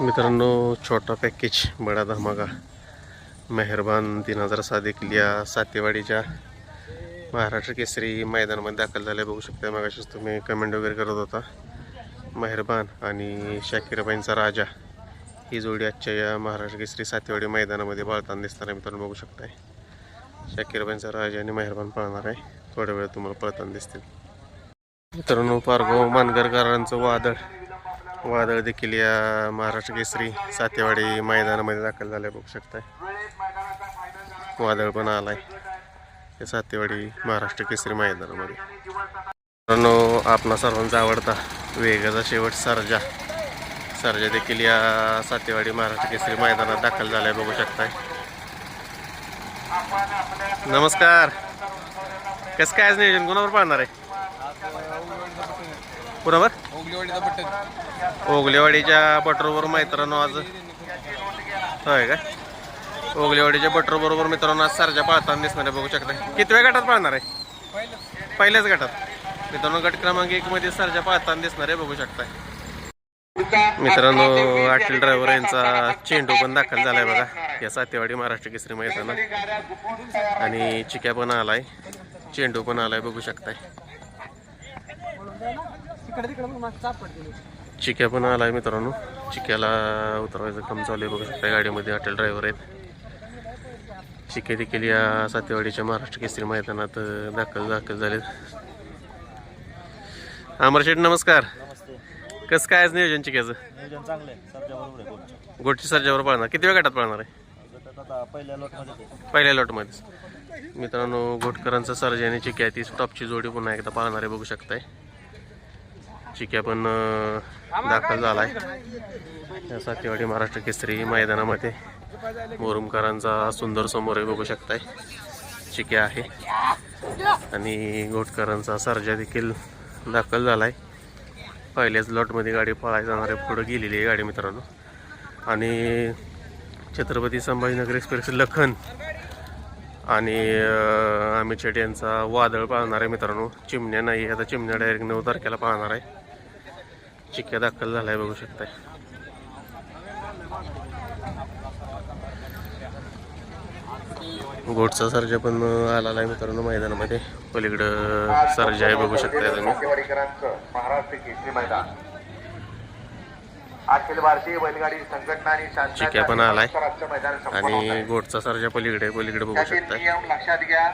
मित्रांनो छोटा पॅकेज बडा धमाका. मेहरबान तीन हजार सहा देखील सातेवाडीच्या महाराष्ट्र केसरी मैदानामध्ये दाखल झाल्या बघू शकता मागाशीच तुम्ही कमेंट वगैरे करत होता. मेहरबान आणि शाकीरबाईंचा राजा. ही जोडी आजच्या या महाराष्ट्र केसरी सातेवाडी मैदानामध्ये पळताना दिसताना मित्रांनो बघू शकताय. शाकीरबाईंचा राजा आणि मेहरबान पळणार आहे. थोड्या वेळ तुम्हाला पळताना दिसतील. मित्रांनो पारगाव मानगरकरांचं वादळ. वादळ देखील या महाराष्ट्र केसरी सातेवाडी मैदानामध्ये दाखल झाले बघू शकताय. वादळ पण आलाय या सातेवाडी महाराष्ट्र केसरी मैदानामध्ये. मित्रांनो आपणा सर्वांचा आवडता वेगाचा शेवट सर्जा. सर्जा देखील या सातेवाडी महाराष्ट्र केसरी मैदानात दाखल झालाय बघू शकताय. नमस्कार. कसं काय आज नियोजन? कोणावर पाहणार आहे? बट्टन ओगलेवाडीच्या बटरबरोबर मित्रांनो आज होय का? ओगलेवाडीच्या बटरबरोबर मित्रांनो आज सरजा पाळताना दिसणार आहे बघू शकता किती वेळ गटात पाळणार आहे? पहिल्याच गटात. मित्रांनो गट क्रमांक एक मध्ये सरजा पाळताना दिसणार आहे बघू शकता मित्रांनो अटल ड्रायव्हर यांचा चेंडू पण दाखल झालाय बघा. या सातेवाडी महाराष्ट्र केसरी मैदानात. आणि चिक्या पण आलाय. चेंडू पण आलाय बघू शकताय. चिक्या पण आलाय मित्रांनो. चिक्याला उतरवायचं काम चालू आहे बघू. शकता गाडीमध्ये हॉटेल ड्रायव्हर आहेत. चिक्या देखील या सातेवाडीच्या महाराष्ट्र केसरी मैदानात दाखल दाखल झालेत. अमर शेठ नमस्कार. नमस्ते. कसं काय आज नियोजन चिक्याचं? नियोजन चांगलं आहे. आहे गोटची सर्जावर पाळणार किती वेळ गटात पाळणार आहे? पहिल्या लोटमध्ये पहिल्या लॉटमध्येच. मित्रांनो घोटकरांचा सर्जा आणि चिक्या ती टॉपची जोडी पुन्हा एकदा पाहणार आहे बघू शकताय. चिक्या पण दाखल झाला या सातेवाडी महाराष्ट्र केसरी मैदानामध्ये. मोरुमकरांचा सुंदर समोर बघू शकताय. चिक्या आहे. आणि घोटकरांचा सर्जा देखील दाखल झालाय. पहिल्याच लॉटमध्ये गाडी पळायला जाणार आहे पुढं गेलेली आहे गाडी मित्रांनो. आणि छत्रपती संभाजीनगर एक्सप्रेस लखन आणि अमित शेट यांचा वादळ पाहणार आहे मित्रांनो. चिमण्या नाही आता चिमण्या डायरेक्ट नऊ तारखेला पाहणार आहे. चिक्क्या दाखल झालाय बघू शकताय. गोडचा सर्जा पण आलेला आहे मित्रांनो मैदानामध्ये. पलीकडं सर्जा आहे बघू शकताय तुम्ही. अखिल भारतीय बैलगाडी संघटना आणि चिक्या पण आलाय. आणि. गोडचा सर्जा पलीकडे पलीकडे बघू शकताय. नियम लक्षात घ्या.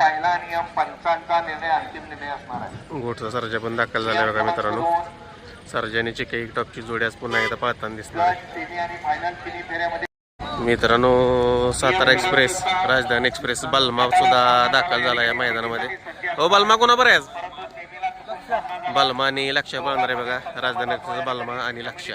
पहिला नियम पंचांचा निर्णय अंतिम निर्णय असणार आहे. गोडचा सर्जा पण दाखल झालाय बघा मित्रांनो. सर्जनीचे केक टॉपची जोडी आज पुन्हा एकदा पाहताना दिसणार आहे. मित्रांनो सातारा एक्सप्रेस राजधानी एक्सप्रेस बलमा सुद्धा दाखल झाला या मैदानामध्ये. हो बलमा कोणा बरं आहे आज? बलमा आणि लक्ष पळणार आहे बघा. राजधानी एक्सप्रेस बलमा आणि लक्ष